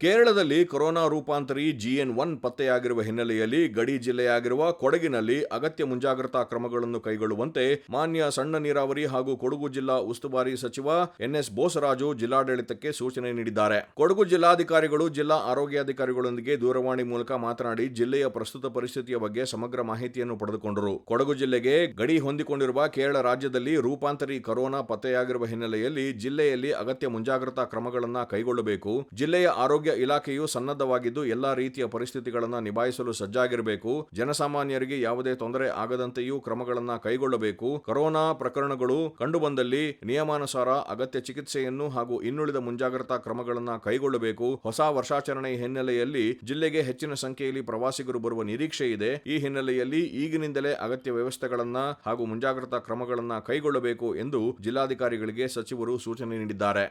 ಕೇರಳದಲ್ಲಿ corona ರೂಪಾಂತರಿ GN one ಪತ್ತೆಯಾಗಿರುವ ಹಿನ್ನೆಲೆಯಲ್ಲಿ ಗಡಿ ಜಿಲ್ಲೆಯಾಗಿರುವ ಕೊಡಗಿನಲ್ಲಿ ಅಗತ್ಯ ಮುಂಜಾಗ್ರತಾ ಕ್ರಮಗಳನ್ನು ಕೈಗೊಳ್ಳುವಂತೆ ಮಾನ್ಯ ಸಣ್ಣ ನೀರಾವರಿ ಹಾಗೂ ಕೊಡಗು ಜಿಲ್ಲಾ ಉಸ್ತುವಾರಿ ಸಚಿವ ಎನ್ಎಸ್ ಬೋಸರಾಜು ಜಿಲ್ಲಾಡಳಿತಕ್ಕೆ ಸೂಚನೆ ನೀಡಿದ್ದಾರೆ. ಕೊಡಗು ಜಿಲ್ಲಾಧಿಕಾರಿಗಳು, ಜಿಲ್ಲಾ ಆರೋಗ್ಯಾಧಿಕಾರಿಗಳೊಂದಿಗೆ ದೂರವಾಣಿ ಮೂಲಕ ಮಾತನಾಡಿ ಜಿಲ್ಲೆಯ ಪ್ರಸ್ತುತ ಪರಿಸ್ಥಿತಿಯ ಬಗ್ಗೆ ಸಮಗ್ರ ಮಾಹಿತಿಯನ್ನು ಪಡೆದುಕೊಂಡರು. ಕೊಡಗು ಜಿಲ್ಲೆಗೆ ಗಡಿ ಹೊಂದಿಕೊಂಡಿರುವ ಕೇರಳ ರಾಜ್ಯದಲ್ಲಿ ರೂಪಾಂತರಿ ಕೊರೋನಾ ಪತ್ತೆಯಾಗಿರುವ ಹಿನ್ನೆಲೆಯಲ್ಲಿ ಜಿಲ್ಲೆಯಲ್ಲಿ ಅಗತ್ಯ ಮುಂಜಾಗ್ರತಾ ಕ್ರಮಗಳನ್ನು ಕೈಗೊಳ್ಳಬೇಕು. ಜಿಲ್ಲೆಯ ಆರೋಗ್ಯ ಇಲಾಖೆಯು ಸನ್ನದ್ಧವಾಗಿದ್ದು ಎಲ್ಲಾ ರೀತಿಯ ಪರಿಸ್ಥಿತಿಗಳನ್ನು ನಿಭಾಯಿಸಲು ಸಜ್ಜಾಗಿರಬೇಕು. ಜನಸಾಮಾನ್ಯರಿಗೆ ಯಾವುದೇ ತೊಂದರೆ ಆಗದಂತೆಯೂ ಕ್ರಮಗಳನ್ನು ಕೈಗೊಳ್ಳಬೇಕು. ಕೊರೋನಾ ಪ್ರಕರಣಗಳು ಕಂಡುಬಂದಲ್ಲಿ ನಿಯಮಾನುಸಾರ ಅಗತ್ಯ ಚಿಕಿತ್ಸೆಯನ್ನು ಹಾಗೂ ಇನ್ನುಳಿದ ಮುಂಜಾಗ್ರತಾ ಕ್ರಮಗಳನ್ನು ಕೈಗೊಳ್ಳಬೇಕು. ಹೊಸ ವರ್ಷಾಚರಣೆ ಹಿನ್ನೆಲೆಯಲ್ಲಿ ಜಿಲ್ಲೆಗೆ ಹೆಚ್ಚಿನ ಸಂಖ್ಯೆಯಲ್ಲಿ ಪ್ರವಾಸಿಗರು ಬರುವ ನಿರೀಕ್ಷೆ ಇದೆ. ಈ ಹಿನ್ನೆಲೆಯಲ್ಲಿ ಈಗಿನಿಂದಲೇ ಅಗತ್ಯ ವ್ಯವಸ್ಥೆಗಳನ್ನ ಹಾಗೂ ಮುಂಜಾಗ್ರತಾ ಕ್ರಮಗಳನ್ನು ಕೈಗೊಳ್ಳಬೇಕು ಎಂದು ಜಿಲ್ಲಾಧಿಕಾರಿಗಳಿಗೆ ಸಚಿವರು ಸೂಚನೆ ನೀಡಿದ್ದಾರೆ.